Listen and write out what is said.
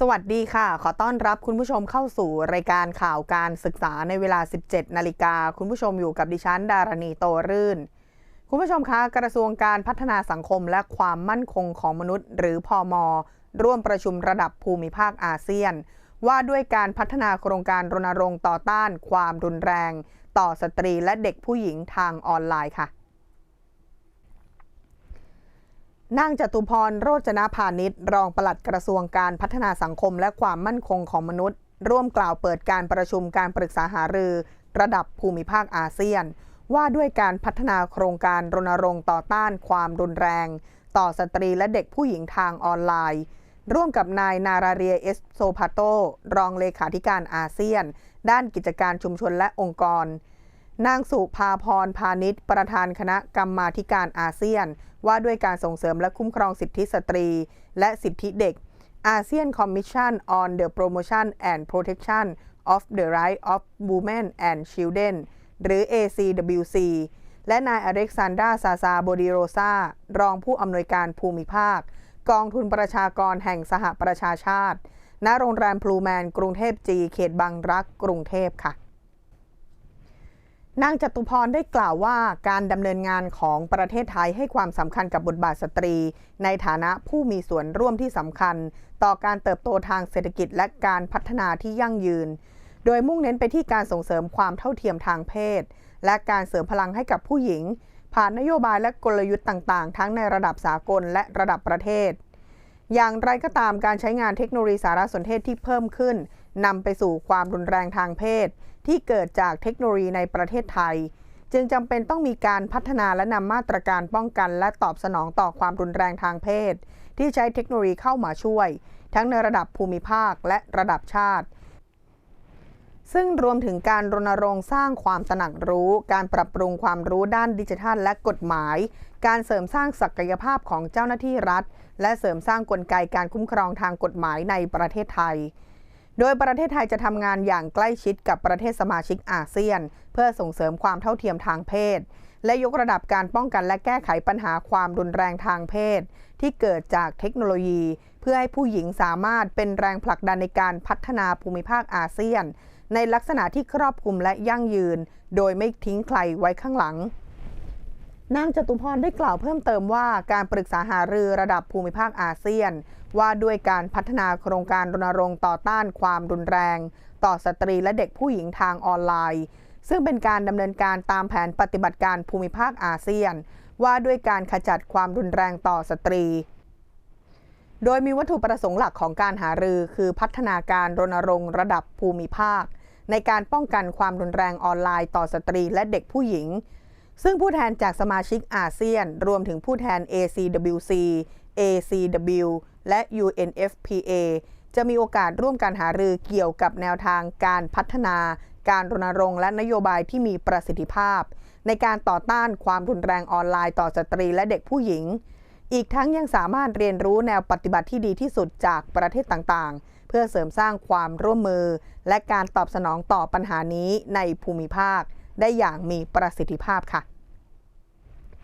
สวัสดีค่ะ ขอต้อนรับคุณผู้ชมเข้าสู่รายการข่าวการศึกษาในเวลา 17 นาฬิกา คุณผู้ชมอยู่กับดิฉัน ดารณีโตรื่น คุณผู้ชมคะ กระทรวงการพัฒนาสังคมและความมั่นคงของมนุษย์ หรือพอมร่วมประชุมระดับภูมิภาคอาเซียน ว่าด้วยการพัฒนาโครงการรณรงค์ต่อต้านความรุนแรง ต่อสตรีและเด็กผู้หญิงทางออนไลน์ค่ะ นางจตุพรโรจนาพาณิชย์รองปลัดกระทรวงการพัฒนาสังคมและความมั่นคงของมนุษย์ ร่วมกล่าวเปิดการประชุมการปรึกษาหารือ ระดับภูมิภาคอาเซียน ว่าด้วยการพัฒนาโครงการรณรงค์ต่อต้านความรุนแรง ต่อสตรีและเด็กผู้หญิงทางออนไลน์ ร่วมกับนายนาราเรียเอสโซพาโต รองเลขาธิการอาเซียน ด้านกิจการชุมชนและองค์กร นางสุภาพรพาณิชย์ ประธานคณะกรรมาการอาเซียน ว่าด้วยการส่งเสริมและคุ้มครองสิทธิสตรี และสิทธิเด็ก ASEAN Commission on the Promotion and Protection of the Rights of Women and Children หรือ ACWC และนายอเล็กซานดราซาซาโบดิโรซารองผู้อำนวยการภูมิภาค กองทุนประชากรแห่งสหประชาชาติ ณ โรงแรมพลูแมน กรุงเทพจี เขตบางรัก กรุงเทพค่ะ นางจตุพรได้กล่าวว่าการดำเนินงานของประเทศไทยให้ความสำคัญกับบทบาทสตรี ในฐานะผู้มีส่วนร่วมที่สำคัญ ต่อการเติบโตทางเศรษฐกิจและการพัฒนาที่ยั่งยืน โดยมุ่งเน้นไปที่การส่งเสริมความเท่าเทียมทางเพศ และการเสริมพลังให้กับผู้หญิง ผ่านนโยบายและกลยุทธ์ต่างๆ ทั้งในระดับสากลและระดับประเทศ อย่างไรก็ตามการใช้งานเทคโนโลยีสารสนเทศที่เพิ่มขึ้น นำไปสู่ความรุนแรงทางเพศ ที่เกิดจากเทคโนโลยีในประเทศไทย จึงจำเป็นต้องมีการพัฒนาและนำมาตรการป้องกัน และตอบสนองต่อความรุนแรงทางเพศ ที่ใช้เทคโนโลยีเข้ามาช่วย ทั้งในระดับภูมิภาคและระดับชาติ ซึ่งรวมถึงการรณรงค์สร้างความตระหนักรู้ การปรับปรุงความรู้ด้านดิจิทัล และกฎหมาย การเสริมสร้างศักยภาพของเจ้าหน้าที่รัฐ และเสริมสร้างกลไกการคุ้มครองทางกฎหมายในประเทศไทย โดยประเทศไทยจะทำงานอย่างใกล้ชิดกับประเทศสมาชิกอาเซียน เพื่อส่งเสริมความเท่าเทียมทางเพศ และยกระดับการป้องกันและแก้ไขปัญหาความรุนแรงทางเพศ ที่เกิดจากเทคโนโลยี เพื่อให้ผู้หญิงสามารถเป็นแรงผลักดันในการพัฒนาภูมิภาคอาเซียน ในลักษณะที่ครอบคลุมและยั่งยืน โดยไม่ทิ้งใครไว้ข้างหลัง นางจตุพรได้กล่าวเพิ่มเติมว่าการปรึกษาหารือระดับภูมิภาคอาเซียน ว่าด้วยการพัฒนาโครงการรณรงค์ต่อต้านความรุนแรง ต่อสตรีและเด็กผู้หญิงทางออนไลน์ ซึ่งเป็นการดำเนินการตามแผนปฏิบัติการภูมิภาคอาเซียน ว่าด้วยการขจัดความรุนแรงต่อสตรี โดยมีวัตถุประสงค์หลักของการหารือ คือพัฒนาการรณรงค์ระดับภูมิภาค ในการป้องกันความรุนแรงออนไลน์ ต่อสตรีและเด็กผู้หญิง ซึ่งผู้แทนจากสมาชิกอาเซียน รวมถึงผู้แทน ACWC ACW และ UNFPA จะมีโอกาสร่วมการหารือเกี่ยวกับแนวทางการพัฒนา การรณรงค์และนโยบายที่มีประสิทธิภาพ ในการต่อต้านความรุนแรงออนไลน์ต่อสตรีและเด็กผู้หญิง อีกทั้งยังสามารถเรียนรู้แนวปฏิบัติที่ดีที่สุดจากประเทศต่างๆ เพื่อเสริมสร้างความร่วมมือ และการตอบสนองต่อปัญหานี้ในภูมิภาค ได้อย่างมีประสิทธิภาพค่ะ